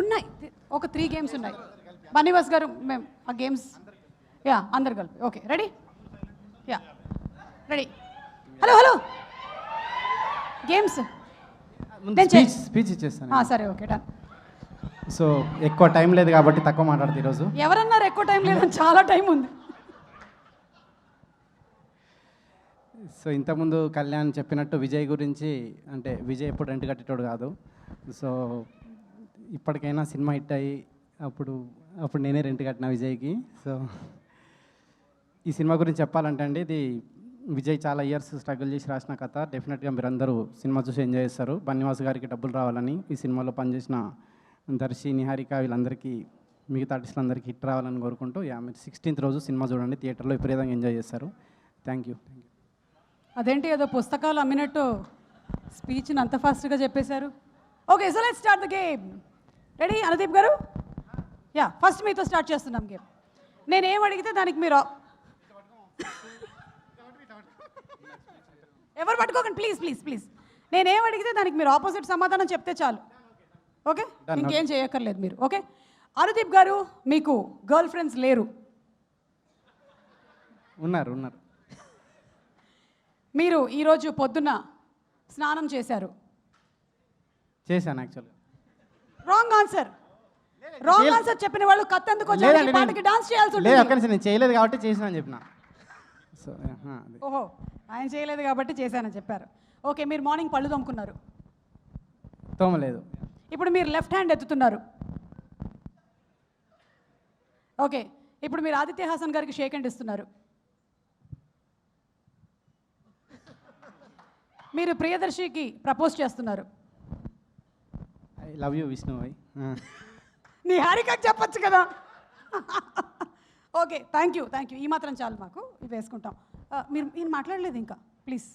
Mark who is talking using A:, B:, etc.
A: ఉన్నాయి. ఒక three games ఉన్నాయి. బన్నీవాస్ గారు మేము ఆ గేమ్స్ యా అందరు కలిపి. Okay ready yeah. Ready hello hello games
B: speech ఇచ్చేస్తాను.
A: సరే ఓకే డన్
B: సో ఎక్కువ టైం లేదు కాబట్టి తక్కువ మాట్లాడుతుంది ఈరోజు.
A: ఎవరన్నారు ఎక్కువ టైం లేదని చాలా టైం ఉంది.
B: సో ఇంతకుముందు కళ్యాణ్ చెప్పినట్టు విజయ్ గురించి అంటే విజయ్ ఎప్పుడు రెంట్ కట్టేటోడు కాదు. సో ఇప్పటికైనా సినిమా హిట్ అయ్యి అప్పుడు అప్పుడు నేనే రెంట్ కట్టిన విజయ్కి. సో ఈ సినిమా గురించి చెప్పాలంటే అండి ఇది విజయ్ చాలా ఇయర్స్ స్ట్రగుల్ చేసి రాసిన కథ. డెఫినెట్గా మీరందరూ సినిమా చూసి ఎంజాయ్ చేస్తారు. బన్నివాస్ గారికి డబ్బులు రావాలని ఈ సినిమాలో పనిచేసిన దర్శి నిహారిక వీళ్ళందరికీ మిగతా ఆర్టిస్టులందరికీ హిట్ రావాలని కోరుకుంటూ యా మీరు సిక్స్టీన్త్ రోజు సినిమా చూడండి థియేటర్లో విపరీతంగా ఎంజాయ్ చేస్తారు. థ్యాంక్ యూ థ్యాంక్ యూ
A: అదేంటి ఏదో పుస్తకాలు అమ్మినట్టు స్పీచ్ని అంత ఫాస్ట్గా చెప్పేశారు? Okay so let start the game ready Anudeep గారు? యా ఫస్ట్ మీతో స్టార్ట్ చేస్తున్నాం గేమ్. నేనేం అడిగితే దానికి మీరు ఎవరు పట్టుకోకండి ప్లీజ్ ప్లీజ్ ప్లీజ్ నేనేం అడిగితే దానికి మీరు ఆపోజిట్ సమాధానం చెప్తే చాలు. ఓకే ఇంకేం చేయక్కర్లేదు మీరు ఓకే అనుదీప్ గారు మీకు గర్ల్ ఫ్రెండ్స్ లేరు.
B: ఉన్నారు ఉన్నారు.
A: మీరు ఈరోజు పొద్దున్న స్నానం చేశారు.
B: చేశాను యాక్చువల్గా
A: రాంగ్ ఆన్సర్ రాంగ్ ఆన్సర్ చెప్పిన వాళ్ళు కత్తెందుకు వచ్చారు? ఈ పాటకి డాన్స్ చేయాల్సి
B: లేదు
A: ఉంటుంది.
B: ఒక్క నిమిషం నేను చేయలేదు కాబట్టి చేసిన అని చెప్పిన. సో
A: ఓహో ఆయన చేయలేదు కాబట్టి చేశానని చెప్పారు. ఓకే మీరు మార్నింగ్ పళ్ళు తోముకున్నారు.
B: తోమలేదు.
A: ఇప్పుడు మీరు లెఫ్ట్ హ్యాండ్ ఎత్తుతున్నారు. ఓకే ఇప్పుడు మీరు ఆదిత్య హాసన్ గారికి షేక్ హ్యాండ్ ఇస్తున్నారు. మీరు ప్రియదర్శికి ప్రపోజ్ చేస్తున్నారు.
B: ఐ లవ్ యూ విష్ణు భాయ్
A: నీ హారికకు చెప్పొచ్చు కదా. Okay thank you thank you ఈ మాత్రం చాలు మాకు. ఇవి వేసుకుంటాం. ఆ, మీరు మీరు మాట్లాడలేదు ఇంకా. ప్లీజ్